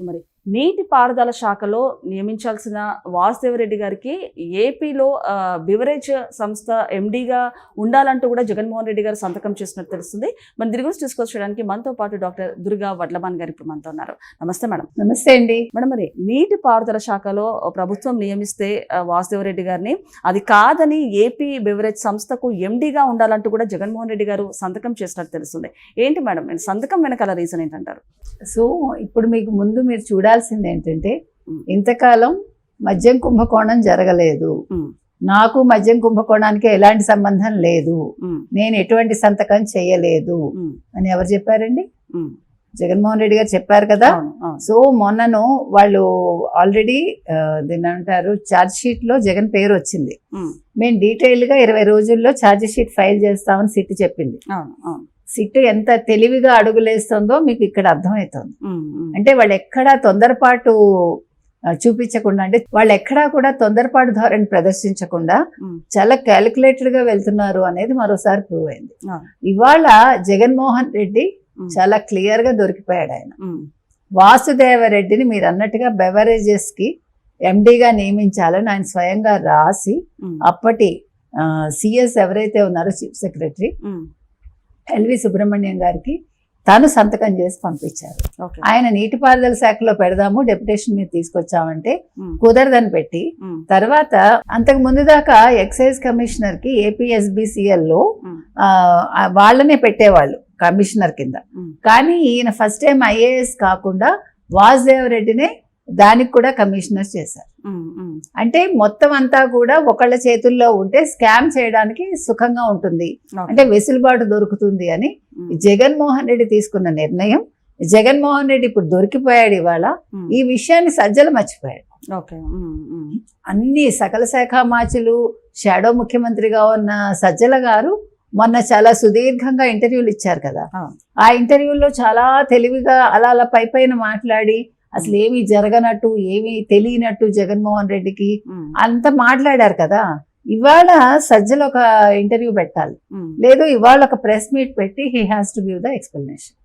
మరి నీటి పారుదల శాఖలో నియమించాల్సిన వాసుదేవరెడ్డి గారికి ఏపీలో బివరేజ్ సంస్థ ఎండీగా ఉండాలంటూ కూడా జగన్మోహన్ రెడ్డి గారు సంతకం చేసినట్టు తెలుస్తుంది. మన దీని గురించి డిస్కస్ చేయడానికి మనతో పాటు డాక్టర్ దుర్గా వడ్లమాన్ గారు ఇప్పుడు మనతో ఉన్నారు. నమస్తే మేడం. నమస్తే అండి. మేడం మరి నీటి పారుదల శాఖలో ప్రభుత్వం నియమిస్తే వాసుదేవరెడ్డి గారిని అది కాదని ఏపీ బివరేజ్ సంస్థకు ఎండీగా ఉండాలంటూ కూడా జగన్మోహన్ రెడ్డి గారు సంతకం చేసినట్టు తెలుస్తుంది. ఏంటి మేడం? సంతకం వెనకాల రీజన్ ఏంటంటారు? సో ఇప్పుడు మీకు ముందు మీరు చూడాల్సింది ఏంటంటే. ఇంతకాలం మద్యం కుంభకోణం జరగలేదు. నాకు మద్యం కుంభకోణానికి ఎలాంటి సంబంధం లేదు. నేను ఎటువంటి సంతకం చేయలేదు. అని ఎవరు చెప్పారండి. జగన్మోహన్ రెడ్డి గారు చెప్పారు కదా. సో మొన్నను వాళ్ళు ఆల్రెడీ దీని అంటారు ఛార్జ్ షీట్లో జగన్ పేరు వచ్చింది. మేము డీటెయిల్గా ఇరవై రోజుల్లో ఛార్జ్ షీట్ ఫైల్ చేస్తామని సిట్ చెప్పింది. అవును, అవును. సిట్ ఎంత తెలివిగా అడుగులేస్తుందో మీకు ఇక్కడ అర్థమవుతుంది అంటే వాళ్ళు ఎక్కడా తొందరపాటు చూపించకుండా అంటే వాళ్ళు ఎక్కడా కూడా తొందరపాటు ధోరణి ప్రదర్శించకుండా. చాలా క్యాలిక్యులేటెడ్గా వెళ్తున్నారు అనేది మరోసారి ప్రూవ్ అయింది. ఇవాళ జగన్మోహన్ రెడ్డి చాలా క్లియర్గా దొరికిపోయాడు ఆయన వాసుదేవరెడ్డిని మీరు అన్నట్టుగా బెవరేజెస్కి ఎండిగా నియమించాలని ఆయన స్వయంగా రాసి అప్పటి సిఎస్ ఎవరైతే ఉన్నారో చీఫ్ సెక్రటరీ. ఎల్వి సుబ్రహ్మణ్యం గారికి తను సంతకం చేసి పంపించారు. ఆయన నీటిపారుదల శాఖలో పెడదాము డెప్యుటేషన్ మీద తీసుకొచ్చామంటే కుదరదని పెట్టి తర్వాత అంతకు ముందు దాకా ఎక్సైజ్ కమిషనర్కి ఏపీఎస్బిసిఎల్లో వాళ్ళనే పెట్టేవాళ్ళు కమిషనర్ కింద. కానీ ఈయన ఫస్ట్ టైం ఐఏఎస్ కాకుండా వాసుదేవ్ రెడ్డినే దానికి కూడా కమిషనర్ చేశారు. అంటే మొత్తం అంతా కూడా ఒకళ్ళ చేతుల్లో ఉంటే స్కామ్ చేయడానికి సుఖంగా ఉంటుంది. అంటే వెసులుబాటు దొరుకుతుంది అని జగన్మోహన్ రెడ్డి తీసుకున్న నిర్ణయం జగన్మోహన్ రెడ్డి ఇప్పుడు దొరికిపోయాడు ఇవాళ. ఈ విషయాన్ని సజ్జలు మర్చిపోయాడు. అన్ని సకల శాఖ మాచులు షాడో ముఖ్యమంత్రిగా ఉన్న సజ్జల గారు మొన్న చాలా సుదీర్ఘంగా ఇంటర్వ్యూలు ఇచ్చారు కదా ఆ. ఆ ఇంటర్వ్యూలో చాలా తెలివిగా అలా అలా పై పైన మాట్లాడి అసలు ఏమీ జరగనట్టు ఏమీ తెలియనట్టు జగన్మోహన్ రెడ్డికి అంత మాట్లాడారు కదా. ఇవాళ సజ్జలు ఒక ఇంటర్వ్యూ పెట్టాలి. లేదు ఇవాళ ఒక ప్రెస్ మీట్ పెట్టి he has to give the explanation.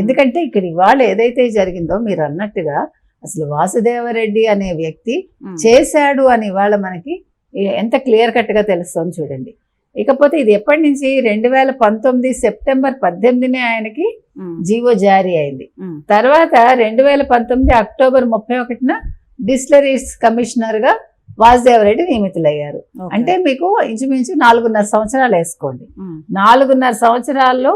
ఎందుకంటే ఇక్కడ ఇవాళ ఏదైతే జరిగిందో మీరు అన్నట్టుగా అసలు వాసుదేవరెడ్డి అనే వ్యక్తి చేశాడు అని ఇవాళ మనకి ఎంత క్లియర్ కట్గా తెలుస్తుంది చూడండి. ఇకపోతే ఇది ఎప్పటి నుంచి? రెండు వేల పంతొమ్మిది సెప్టెంబర్ పద్దెనిమిదినే ఆయనకి జీవో జారీ అయింది. తర్వాత రెండు వేల పంతొమ్మిది అక్టోబర్ ముప్పై ఒకటిన డిస్టిలరీస్ కమిషనర్గా వాసుదేవరెడ్డి నియమితులయ్యారు. అంటే మీకు ఇంచుమించు నాలుగున్నర సంవత్సరాలు వేసుకోండి. నాలుగున్నర సంవత్సరాల్లో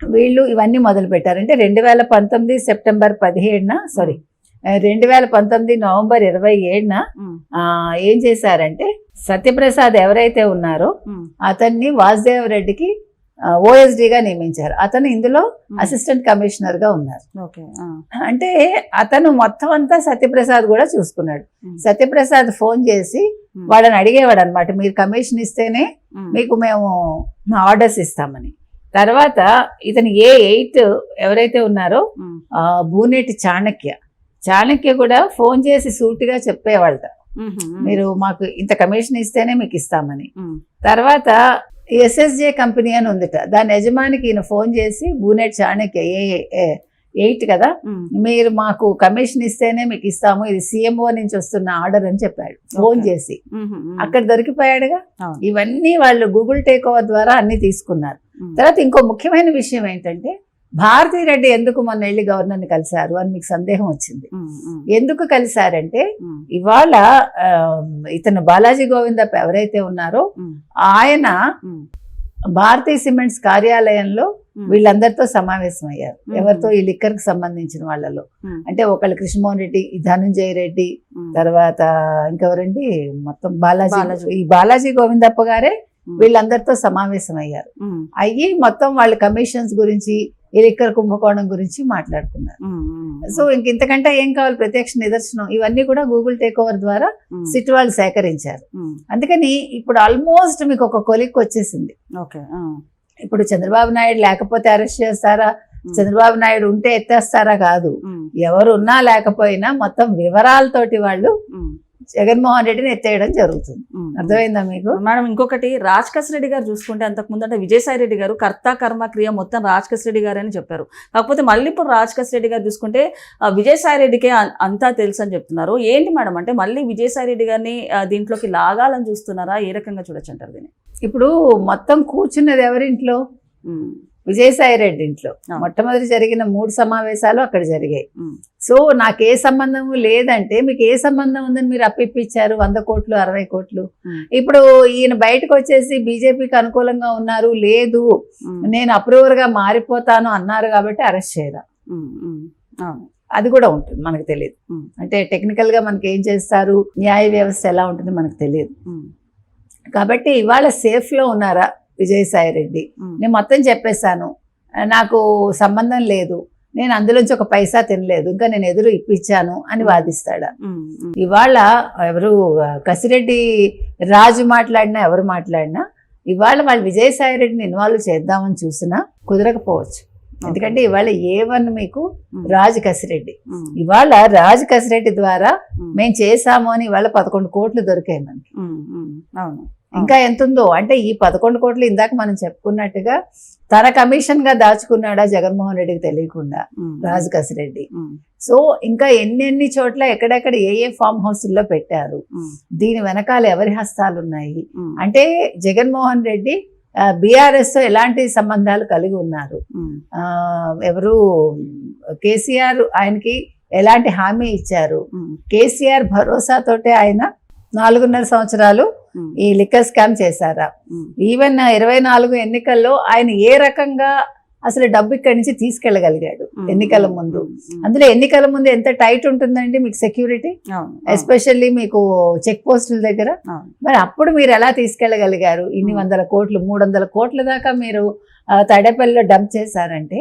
వీళ్ళు ఇవన్నీ మొదలు పెట్టారు అంటే రెండు వేల పంతొమ్మిది సెప్టెంబర్ పదిహేడున సారీ రెండు వేల పంతొమ్మిది నవంబర్ ఇరవై ఏడున ఏం చేశారంటే సత్యప్రసాద్ ఎవరైతే ఉన్నారో అతన్ని వాసుదేవ్ రెడ్డికి ఓఎస్డిగా నియమించారు. అతను ఇందులో. అసిస్టెంట్ కమిషనర్గా ఉన్నారు అంటే అతను మొత్తం అంతా సత్యప్రసాద్ కూడా చూసుకున్నాడు. సత్యప్రసాద్ ఫోన్ చేసి వాళ్ళని అడిగేవాడు అనమాట మీరు కమిషన్ ఇస్తేనే మీకు మేము ఆర్డర్స్ ఇస్తామని. తర్వాత ఇతను ఏ ఎయిట్ ఎవరైతే ఉన్నారో బూనేటి చాణక్య. చాణక్య కూడా ఫోన్ చేసి సూటిగా చెప్పేవాళ్ళట. ఉమ్, మీరు మాకు ఇంత కమిషన్ ఇస్తేనే మీకు ఇస్తామని. తర్వాత ఎస్ఎస్జే కంపెనీ అని ఉందిట. దాని యజమానికి ఈయన ఫోన్ చేసి బూనేటి చాణక్య ఏ ఎయిట్ కదా? మీరు మాకు కమిషన్ ఇస్తేనే మీకు ఇస్తాము. ఇది సీఎంఓ నుంచి వస్తున్న ఆర్డర్ అని చెప్పాడు. ఫోన్. చేసి. అక్కడ దొరికిపోయాడుగా. ఇవన్నీ వాళ్ళు గూగుల్ టేక్ ఓవర్ ద్వారా అన్ని తీసుకున్నారు. తర్వాత ఇంకో ముఖ్యమైన విషయం ఏంటంటే భారతీ రెడ్డి ఎందుకు మొన్న వెళ్ళి గవర్నర్ని కలిశారు అని మీకు సందేహం వచ్చింది. ఎందుకు కలిశారంటే ఇవాళ ఇతను బాలాజీ గోవిందప్ప ఎవరైతే ఉన్నారో ఆయన భారతీ సిమెంట్స్ కార్యాలయంలో వీళ్ళందరితో సమావేశం అయ్యారు. ఎవరితో? ఈ లిక్కర్కి సంబంధించిన వాళ్ళలో. అంటే ఒకళ్ళు కృష్ణమోహన్ రెడ్డి ధనుంజయ రెడ్డి తర్వాత ఇంకెవరండి? మొత్తం బాలాజీ. ఈ బాలాజీ గోవిందప్ప గారే వీళ్ళందరితో సమావేశం అయ్యారు అయ్యి మొత్తం వాళ్ళ కమిషన్స్ గురించి ఈ లిక్కర్ కుంభకోణం గురించి ఉమ్, సో ఇంక ఇంతకంటే ఏం కావాలి? ప్రత్యక్ష నిదర్శనం. ఇవన్నీ కూడా గూగుల్ టేక్ ఓవర్ ద్వారా సిట్ వాళ్ళు సేకరించారు. అందుకని ఇప్పుడు ఆల్మోస్ట్ మీకు ఒక కొలిక్ వచ్చేసింది. ఓకే. ఇప్పుడు చంద్రబాబు నాయుడు లేకపోతే అరెస్ట్ చేస్తారా? చంద్రబాబు నాయుడు ఉంటే ఎత్తేస్తారా? కాదు. ఉమ్, ఎవరు ఉన్నా లేకపోయినా మొత్తం వివరాలతోటి వాళ్ళు జగన్మోహన్ రెడ్డిని ఎత్తేయడం జరుగుతుంది. అర్థమైందా మీకు? మేడం ఇంకొకటి రాజ్ రెడ్డి గారు చూసుకుంటే అంతకు ముందు అంటే విజయసాయి రెడ్డి గారు కర్త కర్మ క్రియ మొత్తం రాజ్ రెడ్డి గారు అని చెప్పారు. కాకపోతే మళ్ళీ ఇప్పుడు రాజ్ రెడ్డి గారు చూసుకుంటే విజయసాయి రెడ్డికే అంతా తెలుసు అని చెప్తున్నారు. ఏంటి మేడం అంటే మళ్ళీ విజయసాయి రెడ్డి గారిని దీంట్లోకి లాగాలని చూస్తున్నారా? ఏ రకంగా చూడొచ్చు అంటారు దీన్ని? ఇప్పుడు మొత్తం కూర్చున్నది ఎవరింట్లో? విజయసాయి రెడ్డి ఇంట్లో. మొట్టమొదటి జరిగిన మూడు సమావేశాలు అక్కడ జరిగాయి. సో నాకు ఏ సంబంధం లేదంటే మీకు ఏ సంబంధం ఉందని మీరు అప్పిప్పించారు వంద కోట్లు అరవై కోట్లు? ఇప్పుడు ఈయన బయటకు వచ్చేసి బీజేపీకి అనుకూలంగా ఉన్నారు లేదు. నేను అప్రూవర్గా మారిపోతాను అన్నారు కాబట్టి అరెస్ట్ చేయరా? అది కూడా ఉంటుంది మనకు తెలియదు. అంటే టెక్నికల్గా మనకి ఏం చేస్తారు? న్యాయ వ్యవస్థ ఎలా ఉంటుంది మనకు తెలియదు. కాబట్టి ఇవాళ సేఫ్లో ఉన్నారా? విజయసాయి రెడ్డి నేను మొత్తం చెప్పేశాను. నాకు సంబంధం లేదు. నేను అందులోంచి ఒక పైసా తినలేదు. ఇంకా నేను ఎదురు ఇప్పించాను అని వాదిస్తాడా. ఇవాళ ఎవరు కసిరెడ్డి రాజు మాట్లాడినా ఎవరు మాట్లాడినా ఇవాళ వాళ్ళు విజయసాయి రెడ్డిని ఇన్వాల్వ్ చేద్దామని చూసినా కుదరకపోవచ్చు. ఎందుకంటే ఇవాళ ఏ వన్ మీకు రాజు కసిరెడ్డి. ఇవాళ రాజు కసిరెడ్డి ద్వారా మేము. చేశాము అని ఇవాళ పదకొండు కోట్లు దొరికాయి మనకి. అవును. ఇంకా ఎంత ఉందో అంటే ఈ పదకొండు కోట్లు ఇందాక మనం చెప్పుకున్నట్టుగా తన కమిషన్గా దాచుకున్నాడా జగన్మోహన్ రెడ్డికి తెలియకుండా రాజు కసిరెడ్డి సో ఇంకా ఎన్ని ఎన్ని చోట్ల ఎక్కడెక్కడ ఏ ఏ ఫామ్ హౌస్ల్లో పెట్టారు? దీని వెనకాల ఎవరి హస్తాలు ఉన్నాయి అంటే జగన్మోహన్ రెడ్డి బీఆర్ఎస్తో ఎలాంటి సంబంధాలు కలిగి ఉన్నారు? ఎవరు కేసీఆర్ ఆయనకి ఎలాంటి హామీ ఇచ్చారు? కేసీఆర్ భరోసాతోటే ఆయన నాలుగున్నర సంవత్సరాలు ఈ లిక్కర్ స్కామ్ చేశారా. ఈవెన్ ఇరవై నాలుగు ఎన్నికల్లో ఆయన ఏ రకంగా అసలు డబ్బు ఇక్కడి నుంచి తీసుకెళ్ళగలిగాడు ఉమ్, ఎన్నికల ముందు. అందులో ఎన్నికల ముందు ఎంత టైట్ ఉంటుందండి మీకు సెక్యూరిటీ? ఎస్పెషల్లీ మీకు చెక్ పోస్టుల దగ్గర. మరి అప్పుడు మీరు ఎలా తీసుకెళ్ళగలిగారు? ఇన్ని. వందల కోట్లు మూడు వందల కోట్ల దాకా మీరు తడేపల్లిలో డంప్ చేశారంటే.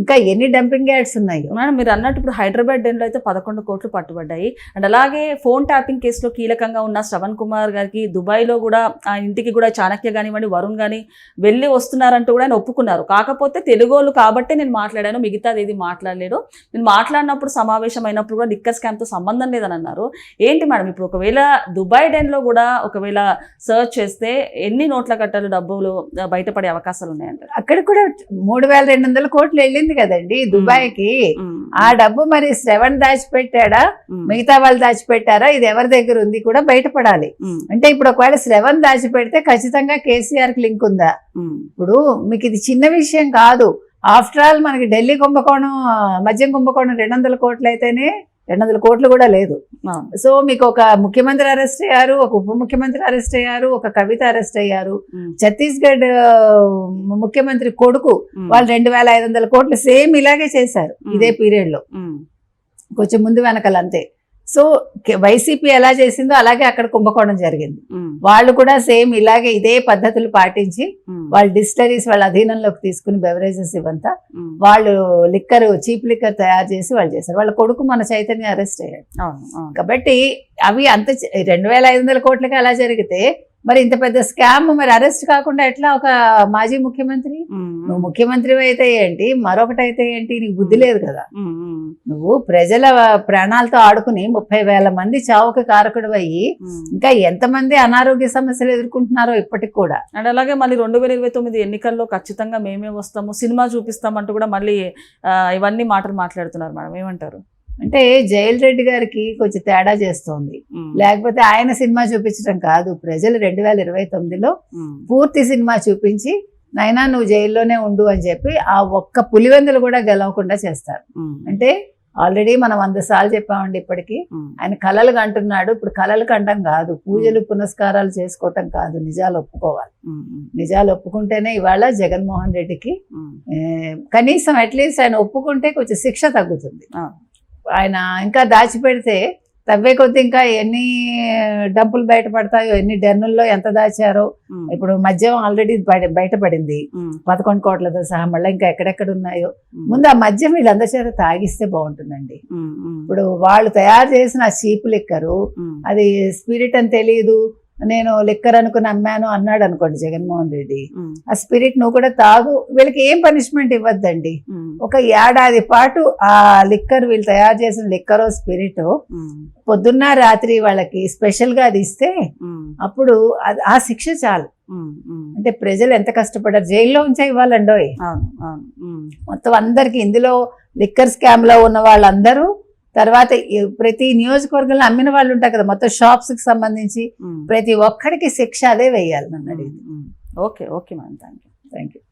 ఇంకా ఎన్ని డంపింగ్ యాడ్స్ ఉన్నాయో. మేడం మీరు అన్నట్టు ఇప్పుడు హైదరాబాద్ డెన్లో అయితే పదకొండు కోట్లు పట్టుబడ్డాయి. అండ్ అలాగే ఫోన్ ట్యాపింగ్ కేసులో కీలకంగా ఉన్న శ్రవణ్ కుమార్ గారికి దుబాయ్లో కూడా ఆ ఇంటికి కూడా చాణక్య కానివ్వండి వరుణ్ కానీ వెళ్ళి వస్తున్నారంటూ కూడా ఆయన ఒప్పుకున్నారు. కాకపోతే తెలుగు వాళ్ళు కాబట్టే నేను మాట్లాడాను మిగతాది ఏది మాట్లాడలేదు. నేను మాట్లాడినప్పుడు సమావేశం అయినప్పుడు కూడా లిక్కర్ స్కామ్తో సంబంధం లేదని అన్నారు. ఏంటి మేడం ఇప్పుడు ఒకవేళ దుబాయ్ డెన్లో కూడా ఒకవేళ సర్చ్ చేస్తే ఎన్ని నోట్ల కట్టలు డబ్బులు బయటపడే అవకాశాలు ఉన్నాయంటారు? అక్కడ కూడా మూడు వేల రెండు వందల కోట్లు వెళ్ళింది కదండి దుబాయ్కి. ఉమ్, ఆ డబ్బు మరి శ్రవణ్ దాచిపెట్టాడా? మిగతా వాళ్ళు దాచిపెట్టారా? ఇది ఎవరి దగ్గర ఉంది కూడా బయటపడాలి. అంటే ఇప్పుడు ఒకవేళ శ్రవణ్ దాచిపెడితే ఖచ్చితంగా కేసీఆర్కి లింక్ ఉందా? ఇప్పుడు మీకు ఇది చిన్న విషయం కాదు. ఆఫ్టర్ ఆల్ మనకి ఢిల్లీ కుంభకోణం మద్యం కుంభకోణం రెండు వందల కోట్లు అయితేనే రెండు వందల కోట్లు కూడా లేదు. సో మీకు ఒక ముఖ్యమంత్రి అరెస్ట్ అయ్యారు ఒక ఉప ముఖ్యమంత్రి అరెస్ట్ అయ్యారు ఒక కవిత అరెస్ట్ అయ్యారు. ఛత్తీస్గఢ్ ముఖ్యమంత్రి కొడుకు వాళ్ళు రెండు వేల ఐదు వందల కోట్లు సేమ్ ఇలాగే చేశారు ఇదే పీరియడ్లో కొంచెం ముందు వెనకలు అంతే. సో వైసీపీ ఎలా చేసిందో అలాగే అక్కడ కుంభకోణం జరిగింది. వాళ్ళు కూడా సేమ్ ఇలాగే ఇదే పద్ధతులు పాటించి వాళ్ళ డిస్టరీస్ వాళ్ళ అధీనంలోకి తీసుకుని బెవరేజెస్ ఇవంతా వాళ్ళు లిక్కర్ చీప్ లిక్కర్ తయారు చేసి వాళ్ళు చేశారు. వాళ్ళ కొడుకు మన చైతన్య అరెస్ట్ అయ్యాడు. కాబట్టి అవి అంత రెండు వేల ఐదు వందల కోట్లకి అలా జరిగితే మరి ఇంత పెద్ద స్కామ్ మరి అరెస్ట్ కాకుండా ఎట్లా ఒక మాజీ ముఖ్యమంత్రి? నువ్వు ముఖ్యమంత్రి అయితే ఏంటి? మరొకటి అయితే ఏంటి? నీకు బుద్ధి లేదు కదా. నువ్వు ప్రజల ప్రాణాలతో ఆడుకుని ముప్పై వేల మంది చావుకి కారకుడు అయ్యి. ఇంకా ఎంతమంది అనారోగ్య సమస్యలు ఎదుర్కొంటున్నారో ఇప్పటికి కూడా. అండ్ అలాగే మళ్ళీ రెండు వేల ఇరవై తొమ్మిది ఎన్నికల్లో ఖచ్చితంగా మేమే వస్తాము? సినిమా చూపిస్తామంటూ కూడా మళ్ళీ ఇవన్నీ మాటలు మాట్లాడుతున్నారు మేడం. ఏమంటారు? అంటే జైల్ రెడ్డి గారికి కొంచెం తేడా చేస్తోంది. లేకపోతే ఆయన సినిమా చూపించడం కాదు. ప్రజలు రెండు వేల ఇరవై తొమ్మిదిలో ఉమ్, సినిమా చూపించి నైనా నువ్వు జైల్లోనే ఉండు అని చెప్పి ఆ ఒక్క పులివెందులు కూడా గెలవకుండా చేస్తారు. అంటే ఆల్రెడీ మనం వంద సార్లు చెప్పామండి ఇప్పటికీ. ఆయన కళలు కంటున్నాడు. ఇప్పుడు కళలు కంటం కాదు. పూజలు పునస్కారాలు చేసుకోవటం కాదు. నిజాలు ఒప్పుకోవాలి. నిజాలు ఒప్పుకుంటేనే ఇవాళ జగన్మోహన్ రెడ్డికి కనీసం అట్లీస్ట్ ఆయన ఒప్పుకుంటే కొంచెం శిక్ష తగ్గుతుంది. ఆయన ఇంకా దాచిపెడితే తవ్వే కొద్ది ఇంకా ఎన్ని డబ్బులు బయటపడతాయో ఎన్ని డెన్నుల్లో ఎంత దాచారో. ఇప్పుడు మద్యం ఆల్రెడీ బయట బయటపడింది. పదకొండు కోట్లతో సహా మళ్ళీ ఇంకా ఎక్కడెక్కడ ఉన్నాయో. ముందు ఆ మద్యం వీళ్ళందరి చేత తాగిస్తే బాగుంటుందండి. ఇప్పుడు వాళ్ళు తయారు చేసిన ఆ చీపు లిక్కరు ఉమ్, అది స్పిరిట్ అని తెలియదు. నేను లిక్కర్ అనుకుని అమ్మాను అన్నాడు అనుకోండి జగన్మోహన్ రెడ్డి. ఆ స్పిరిట్ నువ్వు కూడా తాగు. వీళ్ళకి ఏం పనిష్మెంట్ ఇవ్వద్దండి. ఒక ఏడాది పాటు ఆ లిక్కర్ వీళ్ళు తయారు చేసిన లిక్కర్ స్పిరిట్ పొద్దున్న రాత్రి వాళ్ళకి స్పెషల్గా అది ఇస్తే అప్పుడు ఆ శిక్ష చాలు. అంటే ప్రజలు ఎంత కష్టపడ్డారు? జైల్లో ఉంచే ఇవ్వాలండోయ్. మొత్తం అందరికి ఇందులో లిక్కర్ స్కామ్లో ఉన్న వాళ్ళందరూ తర్వాత ప్రతి నియోజకవర్గంలో అమ్మిన వాళ్ళు ఉంటారు కదా మొత్తం షాప్స్కి సంబంధించి ప్రతి ఒక్కడికి శిక్ష అదే వేయాలి నన్ను అడిగింది. Okay okay madam thank you thank you